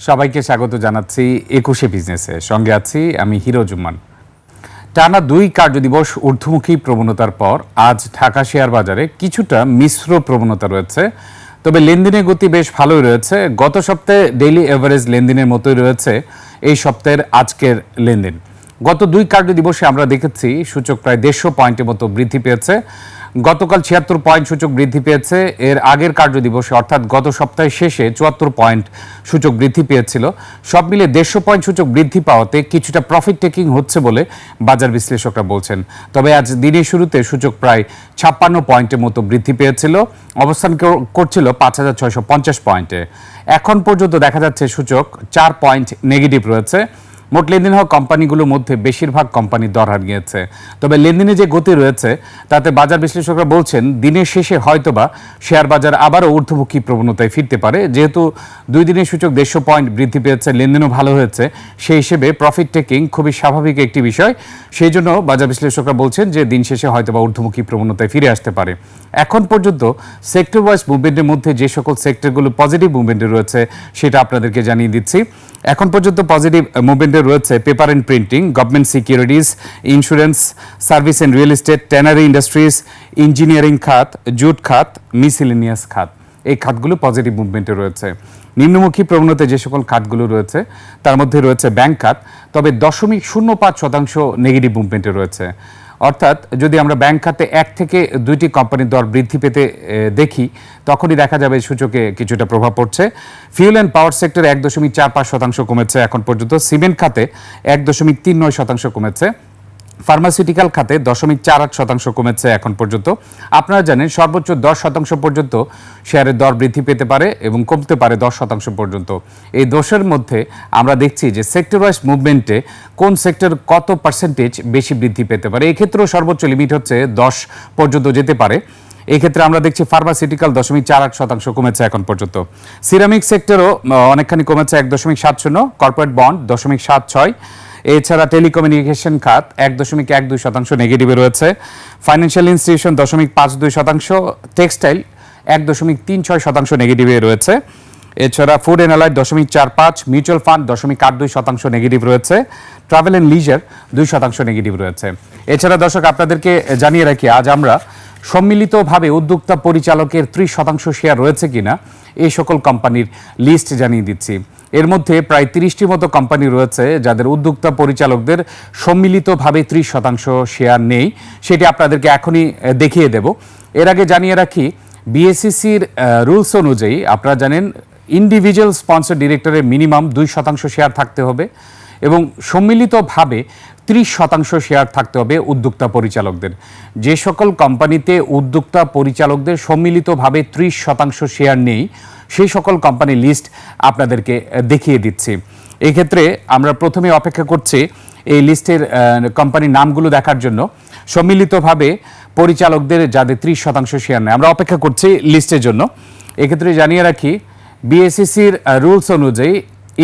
সবাইকে স্বাগত জানাচ্ছি একুশে বিজনেসে। সঙ্গে আছি আমি হিরো জুম্মান। টানা দুই কার্যদিবস ঊর্ধ্বমুখী প্রবণতার পর আজ ঢাকা শেয়ার বাজারে কিছুটা মিশ্র প্রবণতা রয়েছে। তবে লেনদেনের গতি বেশ ভালোই রয়েছে। গত সপ্তাহে ডেইলি এভারেজ লেনদেনের মতোই রয়েছে এই সপ্তাহের আজকের লেনদেন। গত দুই কার্যদিবসে আমরা দেখেছি সূচক প্রায় দেড়শো পয়েন্টের মতো বৃদ্ধি পেয়েছে। গতকাল ছিয়াত্তর পয়েন্ট সূচক বৃদ্ধি পেয়েছে। এর আগের কার্যদিবসে, অর্থাৎ গত সপ্তাহের শেষে, চুয়াত্তর পয়েন্ট সূচক বৃদ্ধি পেয়েছিল। সব মিলে দেড়শো পয়েন্ট সূচক বৃদ্ধি পাওয়াতে কিছুটা প্রফিট টেকিং হচ্ছে বলে বাজার বিশ্লেষকরা বলছেন। তবে আজ দিনের শুরুতে সূচক প্রায় ছাপ্পান্ন পয়েন্টের মতো বৃদ্ধি পেয়েছিল। অবস্থান করছিল পাঁচ হাজার ছয়শো পঞ্চাশ পয়েন্টে। এখন পর্যন্ত দেখা যাচ্ছে সূচক চার পয়েন্ট নেগেটিভ রয়েছে। মোট লেনদেন হওয়া কোম্পানিগুলোর মধ্যে বেশিরভাগ কোম্পানি দর হারিয়েছে। তবে লেনদেনে যে গতি রয়েছে, তাতে বাজার বিশ্লেষকরা বলছেন, দিনের শেষে হয়তোবা শেয়ার বাজার আবারও ঊর্ধ্বমুখী প্রবণতায় ফিরতে পারে। যেহেতু দুই দিনের সূচক দেড়শো পয়েন্ট বৃদ্ধি পেয়েছে, লেনদেনও ভালো হয়েছে। সেই হিসেবে প্রফিট টেকিং খুবই স্বাভাবিক একটি বিষয়। সেই জন্য বাজার বিশ্লেষকরা বলছেন যে, দিন শেষে হয়তোবা ঊর্ধ্বমুখী প্রবণতায় ফিরে আসতে পারে। এখন পর্যন্ত সেক্টর ওয়াইজ মুভমেন্টের মধ্যে যে সকল সেক্টরগুলো পজিটিভ মুভমেন্টে রয়েছে, সেটা আপনাদেরকে জানিয়ে দিচ্ছি। এখন পর্যন্ত পজিটিভ মুভমেন্টে রয়েছে paper and printing government securities insurance service and real estate tannery industries engineering খাত, জুট খাত মিসিলিনিয়াস খাত। এই খাতগুলো পজিটিভ মুভমেন্টে রয়েছে। নিম্নমুখী প্রবণতায় যে সকল খাতগুলো রয়েছে, তার মধ্যে রয়েছে ব্যাংক খাত, তবে দশমিক শূন্য পাঁচ শতাংশ নেগেটিভ মুভমেন্টে রয়েছে। অর্থাৎ যদি আমরা ব্যাংক খাতে এক থেকে দুইটি কোম্পানির দর বৃদ্ধি পেতে দেখি, তখনই দেখা যাবে সূচকে কিছুটা প্রভাব পড়ছে। ফিউল অ্যান্ড পাওয়ার সেক্টর এক দশমিক চার পাঁচ শতাংশ কমেছে এখন পর্যন্ত। সিমেন্ট খাতে এক দশমিক তিন নয় শতাংশ কমেছে। ফার্মাসিউটিক্যাল খাতে দশমিক চার আট শতাংশ কমেছে এখন পর্যন্ত। আপনারা জানেন সর্বোচ্চ দশ শতাংশ পর্যন্ত শেয়ারের দর বৃদ্ধি পেতে পারে এবং কমতে পারে দশ শতাংশ পর্যন্ত। এই দোষের মধ্যে আমরা দেখছি যে সেক্টর ওয়াইজ মুভমেন্টে কোন সেক্টর কত পার্সেন্টেজ বেশি বৃদ্ধি পেতে পারে। এক্ষেত্রেও সর্বোচ্চ লিমিট হচ্ছে দশ পর্যন্ত যেতে পারে। এই ক্ষেত্রে আমরা দেখছি ফার্মাসিউটিক্যাল দশমিক চার আট শতাংশ কমেছে এখন পর্যন্ত। সিরামিক সেক্টরও অনেকখানি কমেছে এক দশমিক সাত শূন্য। কর্পোরেট বন্ড দশমিক সাত ছয়। এছাড়া টেলিকমিউনিকেশন খাত এক দশমিক এক দুই শতাংশ নেগেটিভে রয়েছে। ফাইন্যান্সিয়াল ইনস্টিটিউশন দশমিক পাঁচ দুই শতাংশ টেক্সটাইল এক দশমিক তিন ছয় শতাংশ নেগেটিভে রয়েছে। এছাড়া ফুড অ্যান্ড দশমিক চার পাঁচ মিউচুয়াল ফান্ড দশমিক আট দুই শতাংশ নেগেটিভ রয়েছে। ট্রাভেল অ্যান্ড লিজার দুই শতাংশ নেগেটিভ রয়েছে। এছাড়া দর্শক, আপনাদেরকে জানিয়ে রাখি, আজ আমরা সম্মিলিতভাবে উদ্যোক্তা পরিচালকের ত্রিশ শতাংশ শেয়ার রয়েছে কিনা এই সকল কোম্পানির লিস্ট জানিয়ে দিচ্ছি। এর মধ্যে প্রায় তিরিশটির মতো কোম্পানি রয়েছে যাদের উদ্যোক্তা পরিচালকদের সম্মিলিতভাবে ত্রিশ শতাংশ শেয়ার নেই। সেটি আপনাদেরকে এখনই দেখিয়ে দেব। এর আগে জানিয়ে রাখি বিএসসিসির রুলস অনুযায়ী আপনারা জানেন ইন্ডিভিজুয়াল স্পন্সর ডিরেক্টরের মিনিমাম দুই শতাংশ শেয়ার থাকতে হবে এবং সম্মিলিতভাবে ত্রিশ শতাংশ শেয়ার থাকতে হবে উদ্যোক্তা পরিচালকদের। যে সকল কোম্পানিতে উদ্যোক্তা পরিচালকদের সম্মিলিতভাবে ত্রিশ শতাংশ শেয়ার নেই সেই সকল কোম্পানির লিস্ট আপনাদেরকে দেখিয়ে দিচ্ছি। এক্ষেত্রে আমরা প্রথমে অপেক্ষা করছি এই লিস্টের কোম্পানির নামগুলো দেখার জন্য। সম্মিলিতভাবে পরিচালকদের যাদের ত্রিশ শতাংশ শেয়ার নেই আমরা অপেক্ষা করছি লিস্টের জন্য। এক্ষেত্রে জানিয়ে রাখি বিএসসিসির রুলস অনুযায়ী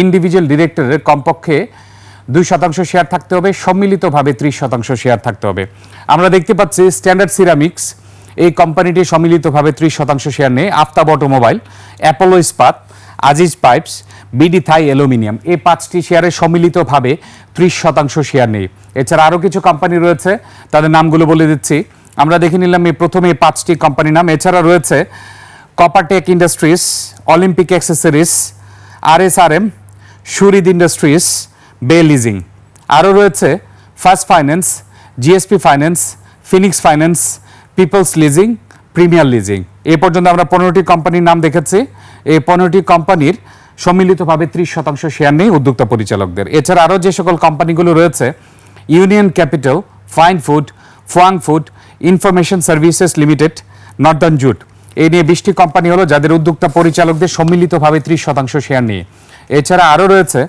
ইন্ডিভিজুয়াল ডিরেক্টরের কমপক্ষে দুই শতাংশ শেয়ার থাকতে হবে, সম্মিলিতভাবে ত্রিশ শতাংশ শেয়ার থাকতে হবে। আমরা দেখতে পাচ্ছি স্ট্যান্ডার্ড সিরামিক্স এই কোম্পানিটি সম্মিলিতভাবে ত্রিশ শতাংশ শেয়ার নেই Aftab automobile, Apollo Ispat, Aziz pipes, BD Thai aluminium, এই পাঁচটি শেয়ারে সম্মিলিতভাবে ত্রিশ শতাংশ শেয়ার নেই এছাড়া আরও কিছু কোম্পানি রয়েছে, তাদের নামগুলো বলে দিচ্ছি। আমরা দেখে নিলাম এই প্রথমে পাঁচটি কোম্পানির নাম। এছাড়া রয়েছে Coppertech industries Olympic accessories R S R M Shurwid industries Bay leasing আরও রয়েছে First Finance GSP finance Phoenix finance Peoples leasing Premier leasing এ পর্যন্ত আমরা পনেরোটি কোম্পানির নাম দেখেছি। এই পনেরোটি কোম্পানির সম্মিলিতভাবে ত্রিশ শতাংশ শেয়ার নেই উদ্যোক্তা পরিচালকদের। এছাড়া আরও যে সকল কোম্পানিগুলো রয়েছে Union Capital fine food Fuwang food information services limited Northern Jute এই নিয়ে বিশটি কোম্পানি হলো যাদের উদ্যোক্তা পরিচালকদের সম্মিলিতভাবে ত্রিশ শতাংশ শেয়ার নিয়ে এছাড়া আরও রয়েছে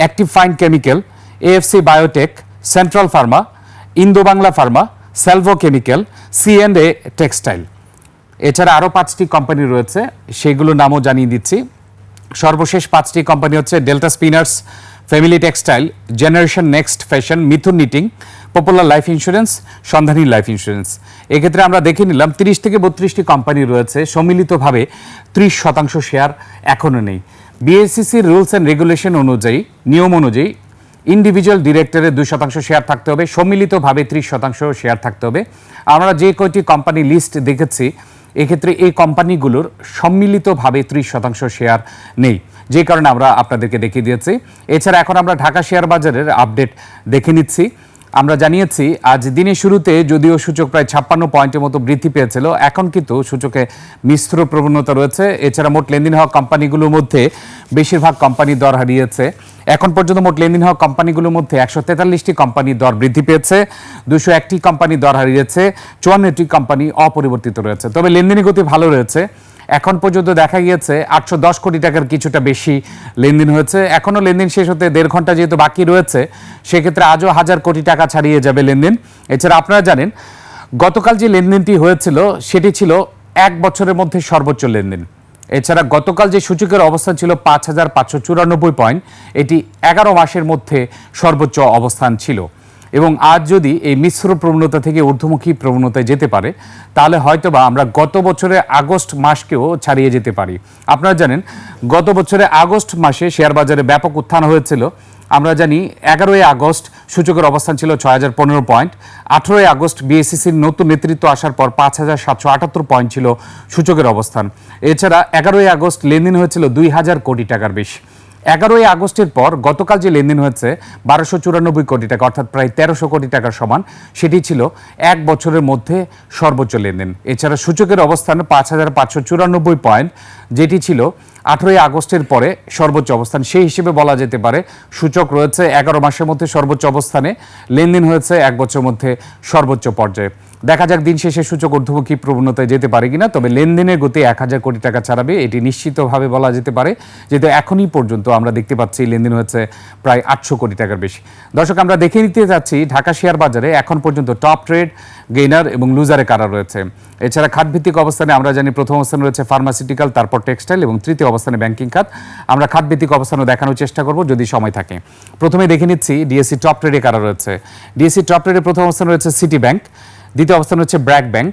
active fine chemical AFC biotech central pharma Indo Bangla pharma Salvo chemical এ টেক্সটাইল এছাড়া আরও পাঁচটি কোম্পানি রয়েছে, সেগুলোর নামও জানিয়ে দিচ্ছি। সর্বশেষ পাঁচটি কোম্পানি হচ্ছে Delta spinners family textile generation next fashion Mithun knitting popular life insurance Sandhani life insurance এক্ষেত্রে আমরা দেখে নিলাম, তিরিশ থেকে বত্রিশটি কোম্পানি রয়েছে, সম্মিলিতভাবে ত্রিশ শতাংশ শেয়ার এখনও নেই। বিএসসিসির রুলস অ্যান্ড রেগুলেশন অনুযায়ী, নিয়ম অনুযায়ী ইন্ডিভিজুয়াল ডিরেক্টরের দুই শতাংশ শেয়ার থাকতে হবে, সম্মিলিতভাবে ত্রিশ শতাংশ শেয়ার থাকতে হবে। আমরা যে কয়টি কোম্পানি লিস্ট দেখেছি, এক্ষেত্রে এই কোম্পানিগুলোর সম্মিলিতভাবে ত্রিশ শতাংশ শেয়ার নেই। যে কারণে আমরা আপনাদেরকে দেখিয়ে দিয়েছি। এছাড়া এখন আমরা ঢাকা শেয়ার বাজারের আপডেট দেখে নিচ্ছি। আমরা জানিয়েছি, আজ দিনের শুরুতে যদিও সূচক প্রায় ছাপ্পান্ন পয়েন্টের মতো বৃদ্ধি পেয়েছিল, এখন কিন্তু সূচকে মিশ্র প্রবণতা রয়েছে। এছাড়া মোট লেনদেন হওয়া কোম্পানিগুলোর মধ্যে বেশিরভাগ কোম্পানি দর হারিয়েছে। এখন পর্যন্ত মোট লেনদেন হওয়া কোম্পানিগুলোর মধ্যে একশো তেতাল্লিশটি কোম্পানি দর বৃদ্ধি পেয়েছে, দুশো একটি কোম্পানি দর হারিয়েছে, চুয়ান্নটি কোম্পানি অপরিবর্তিত রয়েছে। তবে লেনদেনের গতি ভালো রয়েছে। এখন পর্যন্ত দেখা গিয়েছে আটশো দশ কোটি টাকার কিছুটা বেশি লেনদেন হয়েছে। এখনও লেনদেন শেষ হতে দেড় ঘণ্টা যেহেতু বাকি রয়েছে, সেক্ষেত্রে আজও হাজার কোটি টাকা ছাড়িয়ে যাবে লেনদেন। এছাড়া আপনারা জানেন, গতকাল যে লেনদেনটি হয়েছিল, সেটি ছিল এক বছরের মধ্যে সর্বোচ্চ লেনদেন। এছাড়া গতকাল যে সূচকের অবস্থান ছিল পাঁচ হাজার পাঁচশো চুরানব্বই পয়েন্ট, এটি এগারো মাসের মধ্যে সর্বোচ্চ অবস্থান ছিল। এবং আজ যদি এই মিশ্র প্রবণতা থেকে ঊর্ধ্বমুখী প্রবণতায় যেতে পারে, তাহলে হয়তোবা আমরা গত বছরের আগস্ট মাসকেও ছাড়িয়ে যেতে পারি। আপনারা জানেন, গত বছরে আগস্ট মাসে শেয়ার বাজারে ব্যাপক উত্থান হয়েছিল। আমরা জানি, এগারোই আগস্ট সূচকের অবস্থান ছিল ছয় হাজার পনেরো পয়েন্ট। আঠেরোই আগস্ট বিএসসিসির নতুন নেতৃত্ব আসার পর পাঁচ হাজার সাতশো আটাত্তর পয়েন্ট ছিল সূচকের অবস্থান। এছাড়া এগারোই আগস্ট লেনদেন হয়েছিল দুই হাজার কোটি টাকার বেশি। এগারোই আগস্টের পর গতকাল যে লেনদেন হয়েছে, বারোশো চুরানব্বই কোটি টাকা, অর্থাৎ প্রায় তেরোশো কোটি টাকার সমান, সেটি ছিল এক বছরের মধ্যে সর্বোচ্চ লেনদেন। এছাড়া সূচকের অবস্থান পাঁচ হাজার পাঁচশো চুরানব্বই পয়েন্ট, যেটি ছিল আঠেরোই আগস্টের পরে সর্বোচ্চ অবস্থান। সেই হিসেবে বলা যেতে পারে সূচক রয়েছে এগারো মাসের মধ্যে সর্বোচ্চ অবস্থানে, লেনদেন হয়েছে এক বছরের মধ্যে সর্বোচ্চ পর্যায়ে। দেখা যাক দিন শেষে সূচক ঊর্ধ্বমুখী প্রবণতায় যেতে পারে কিনা, তবে লেনদেনের গতি এক হাজার কোটি টাকা ছাড়াবে, এটি নিশ্চিতভাবে বলা যেতে পারে যেহেতু এখনই পর্যন্ত আমরা দেখতে পাচ্ছি লেনদেন হয়েছে প্রায় আটশো কোটি টাকার বেশি। দর্শক, আমরা দেখে নিতে যাচ্ছি ঢাকা শেয়ার বাজারে এখন পর্যন্ত টপ ট্রেড গেইনার এবং লুজারে কারা রয়েছে। এছাড়া খাতভিত্তিক অবস্থানে আমরা জানি প্রথম অবস্থানে রয়েছে ফার্মাসিউটিক্যাল, তারপর টেক্সটাইল এবং তৃতীয় অবস্থানে ব্যাংকিং খাত। আমরা খাত ভিত্তিক অবস্থানও দেখানোর চেষ্টা করব যদি সময় থাকে। প্রথমে দেখে নিচ্ছি ডিএসসি টপ ট্রেডে কারা রয়েছে। ডিএসসি টপ ট্রেডে প্রথম অবস্থান রয়েছে সিটি ব্যাংক, দ্বিতীয় অবস্থান হচ্ছে ব্র্যাক ব্যাংক।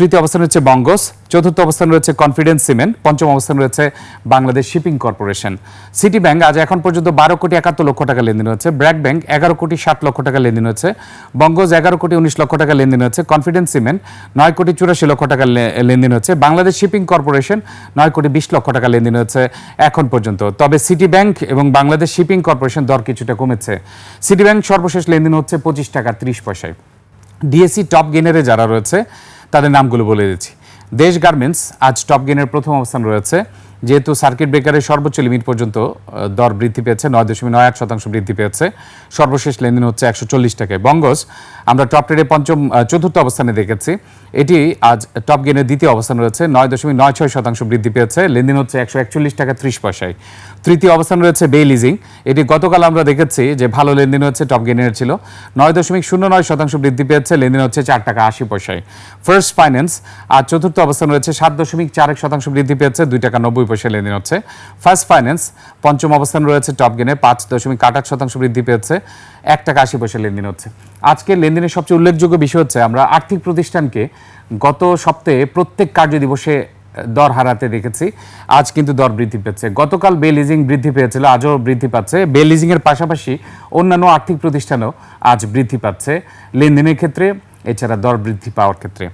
তৃতীয় অবস্থান রয়েছে বঙ্গস, চতুর্থ অবস্থান রয়েছে কনফিডেন্স সিমেন্ট, পঞ্চম অবস্থান রয়েছে Bangladesh shipping corporation. City bank আজ এখন পর্যন্ত বারো কোটি একাত্তর লক্ষ টাকা লেনদেন হচ্ছে ব্র্যাক ব্যাংক এগারো কোটি ষাট লক্ষ টাকা লেনদেন হচ্ছে বঙ্গজ এগারো কোটি উনিশ লক্ষ টাকা লেনদেন হচ্ছে কনফিডেন্স সিমেন্ট নয় কোটি চুরাশি লক্ষ টাকা লেনদেন হচ্ছে বাংলাদেশ শিপিং কর্পোরেশন নয় কোটি বিশ লক্ষ টাকা লেনদেন হচ্ছে এখন পর্যন্ত। তবে সিটি ব্যাংক এবং বাংলাদেশ শিপিং কর্পোরেশন দর কিছুটা কমেছে। সিটি ব্যাংক সর্বশেষ লেনদেন হচ্ছে পঁচিশ টাকা ত্রিশ পয়সায়। ডিএসসি টপ গেনারে যারা রয়েছে তাদের নামগুলো বলে দিচ্ছি। দেশ গার্মেন্টস, আজ টপ গেনের প্রথম অবস্থান রয়েছে। যেহেতু সার্কিট ব্রেকারের সর্বোচ্চ লিমিট পর্যন্ত দর বৃদ্ধি পেয়েছে, নয় দশমিক নয় আট শতাংশ বৃদ্ধি পেয়েছে। সর্বশেষ লেনদেন হচ্ছে একশো চল্লিশ টাকায়। বঙ্গস, আমরা টপ ট্রেডে পঞ্চম চতুর্থ অবস্থানে দেখেছি। এটি আজ টপ গেনের দ্বিতীয় অবস্থান রয়েছে, নয় দশমিক নয় ছয় শতাংশ বৃদ্ধি পেয়েছে। লেনদেন হচ্ছে একশো একচল্লিশ টাকা ত্রিশ পয়সায়। তৃতীয় অবস্থান রয়েছে বে লিজিং এটি গতকাল আমরা দেখেছি যে ভালো লেনদেন হচ্ছে টপ গেনের ছিল। নয় দশমিক শূন্য নয় শতাংশ বৃদ্ধি পেয়েছে, লেনদেন হচ্ছে চার টাকা আশি পয়সায়। ফার্স্ট ফাইন্যান্স আর চতুর্থ অবস্থান রয়েছে, সাত দশমিক চার এক শতাংশ বৃদ্ধি পেয়েছে, দুই টাকা নব্বই পয়সায় লেনদেন হচ্ছে। ফার্স্ট ফাইন্যান্স পঞ্চম অবস্থান রয়েছে টপ গেনে পাঁচ দশমিক আট শতাংশ বৃদ্ধি পেয়েছে, এক টাকা আশি পয়সা লেনদেন হচ্ছে। আজকে লেনদেনের সবচেয়ে উল্লেখযোগ্য বিষয় হচ্ছে, আমরা আর্থিক প্রতিষ্ঠানকে গত সপ্তাহে প্রত্যেক কার্য দিবসে দর হারাতে দেখেছি। আজ কিন্তু দর বৃদ্ধি পেয়েছে। গতকাল বে লিজিং বৃদ্ধি পেয়েছিল, আজও বৃদ্ধি পাচ্ছে। বে লিজিং এর পাশাপাশি অন্যান্য আর্থিক প্রতিষ্ঠানও আজ বৃদ্ধি পাচ্ছে। লেনদেনের ক্ষেত্রে, এছাড়া দর বৃদ্ধি পাওয়ার ক্ষেত্রে।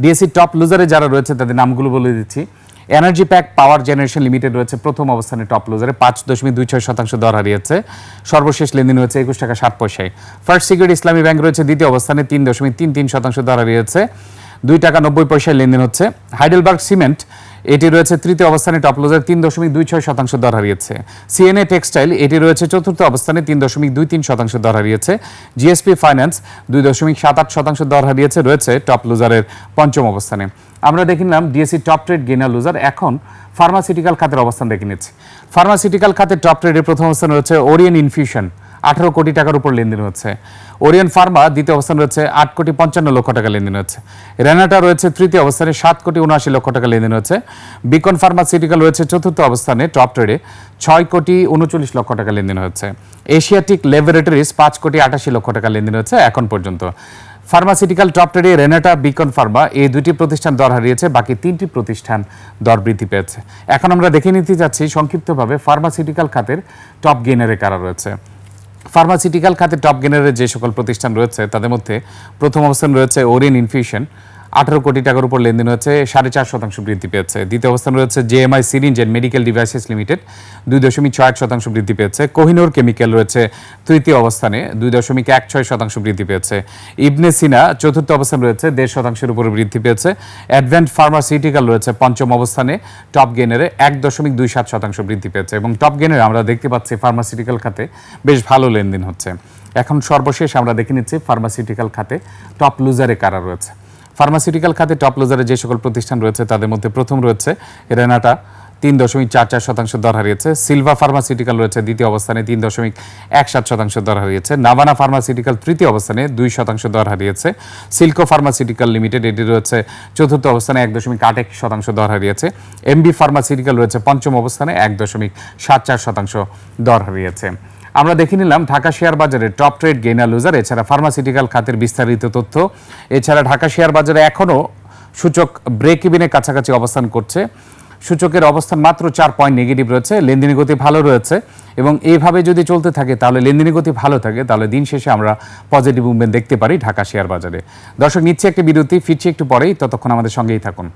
ডিএসসি টপ লুজারে যারা রয়েছে, তাদের নামগুলো বলে দিচ্ছি। Energy pack power generation limited রয়েছে, প্রথম অবস্থানে টপ লুজারে পাঁচ দশমিক দুই ছয় শতাংশ দর হারিয়েছে। সর্বশেষ লেনদেন হয়েছে একুশ টাকা ষাট পয়সায়। ফার্স্ট সিকিউরিটি ইসলামী ব্যাংক রয়েছে, দ্বিতীয় অবস্থানে তিন দশমিক তিন তিন শতাংশ দর হারিয়েছে। দুই টাকা নব্বই পয়সায় লেনদেন হচ্ছে। হাইডেলবার্গ সিমেন্ট, এটি রয়েছে তৃতীয় অবস্থানে টপ লোজার তিন দশমিক দুই ছয় শতাংশ দর হারিয়েছে। সিএনএ টেক্সটাইল, এটি রয়েছে চতুর্থ অবস্থানে তিন দশমিক দুই তিন শতাংশ দর হারিয়েছে। জিএসপি ফাইন্যান্স, দুই দশমিক সাত আট শতাংশ দর হারিয়েছে, রয়েছে টপ লুজারের পঞ্চম অবস্থানে। আমরা দেখে নিলাম DSC top trade gainer loser. এখন ফার্মাসিউটিক্যাল খাতের অবস্থান দেখে নিচ্ছে। ফার্মাসিউটিক্যাল খাতের টপ ট্রেডের প্রথম অবস্থান রয়েছে ওরিয়েন ইনফিউশন। আঠারো কোটি টাকার উপর লেনদেন হচ্ছে। ওরিয়ন ফার্মা দ্বিতীয় অবস্থান রয়েছে আট কোটি পঞ্চান্ন লক্ষ টাকা লেনদেন হচ্ছে। রেনাটা রয়েছে তৃতীয় অবস্থানে সাত কোটি উনআশি লক্ষ টাকা লেনদেন হচ্ছে। বিকন ফার্মাসিউটিক্যাল রয়েছে চতুর্থ অবস্থানে, টপ ট্রেডে ছয় কোটি উনচল্লিশ লক্ষ টাকা লেনদেন হচ্ছে। এশিয়াটিক ল্যাবরেটরিজ পাঁচ কোটি আটাশি লক্ষ টাকা লেনদেন হচ্ছে এখন পর্যন্ত। ফার্মাসিউটিক্যাল টপ ট্রেডে রেনাটা, বিকন ফার্মা এই দুটি প্রতিষ্ঠান দর হারিয়েছে, বাকি তিনটি প্রতিষ্ঠান দর বৃদ্ধি পেয়েছে। এখন আমরা দেখে নিতে যাচ্ছি সংক্ষিপ্তভাবে ফার্মাসিউটিক্যাল খাতের টপ গেনারে কারা রয়েছে। ফার্মাসিউটিক্যাল খাতে টপ গেনারের যে সকল প্রতিষ্ঠান রয়েছে, তাদের মধ্যে প্রথম অবস্থান রয়েছে ওরিয়েন ইনফিউশন আঠারো কোটি টাকার উপর লেনদেন হয়েছে, সাড়ে চার শতাংশ বৃদ্ধি পেয়েছে। দ্বিতীয় অবস্থান রয়েছে JMI syringe and medical devices limited দুই দশমিক ছয় আট শতাংশ বৃদ্ধি পেয়েছে। কোহিনোর কেমিক্যাল রয়েছে তৃতীয় অবস্থানে, দুই দশমিক এক ছয় শতাংশ বৃদ্ধি পেয়েছে। ইবনে সিনা চতুর্থ অবস্থান রয়েছে, দেড় শতাংশের উপরে বৃদ্ধি পেয়েছে। অ্যাডভেন্ট ফার্মাসিউটিক্যাল রয়েছে, পঞ্চম অবস্থানে টপ গেনারে এক দশমিক দুই সাত শতাংশ বৃদ্ধি পেয়েছে। এবং টপ গেনারে আমরা দেখতে পাচ্ছি ফার্মাসিউটিক্যাল খাতে বেশ ভালো লেনদেন হচ্ছে। এখন সর্বশেষ আমরা দেখে নিচ্ছি ফার্মাসিউটিক্যাল খাতে টপ লুজারে কারা রয়েছে। ফার্মাসিউটিক্যাল খাতে টপ লুজারে যে সকল প্রতিষ্ঠান রয়েছে, তাদের মধ্যে প্রথম রয়েছে রেনাটা, তিন দশমিক চার চার শতাংশ দর হারিয়েছে। সিলভা ফার্মাসিউটিক্যাল রয়েছে, দ্বিতীয় অবস্থানে তিন দশমিক এক সাত শতাংশ দর হারিয়েছে। নাভানা ফার্মাসিউটিক্যাল তৃতীয় অবস্থানে দুই শতাংশ দর হারিয়েছে। সিল্কো ফার্মাসিউটিক্যাল লিমিটেড, এটি রয়েছে চতুর্থ অবস্থানে এক দশমিক আট এক শতাংশ দর হারিয়েছে। এমবি ফার্মাসিউটিক্যাল রয়েছে পঞ্চম অবস্থানে এক দশমিক সাত চার শতাংশ দর হারিয়েছে। আমরা দেখে নিলাম ঢাকা শেয়ার বাজারে টপ ট্রেড গেইনার লুজার, এছাড়া ফার্মাসিউটিক্যাল খাতের বিস্তারিত তথ্য। এছাড়া ঢাকা শেয়ার বাজারে এখনও সূচক ব্রেক ইভিনের কাছাকাছি অবস্থান করছে। সূচকের অবস্থান মাত্র চার পয়েন্ট নেগেটিভ রয়েছে, লেনদেনের গতি ভালো রয়েছে। এবং এইভাবে যদি চলতে থাকে, তাহলে লেনদেনের গতি ভালো থাকে, তাহলে দিন শেষে আমরা পজিটিভ মুভমেন্ট দেখতে পারি ঢাকা শেয়ার বাজারে। দর্শক, নিচ্ছে একটি বিরতি, ফিরছি একটু পরেই, ততক্ষণ আমাদের সঙ্গেই থাকুন।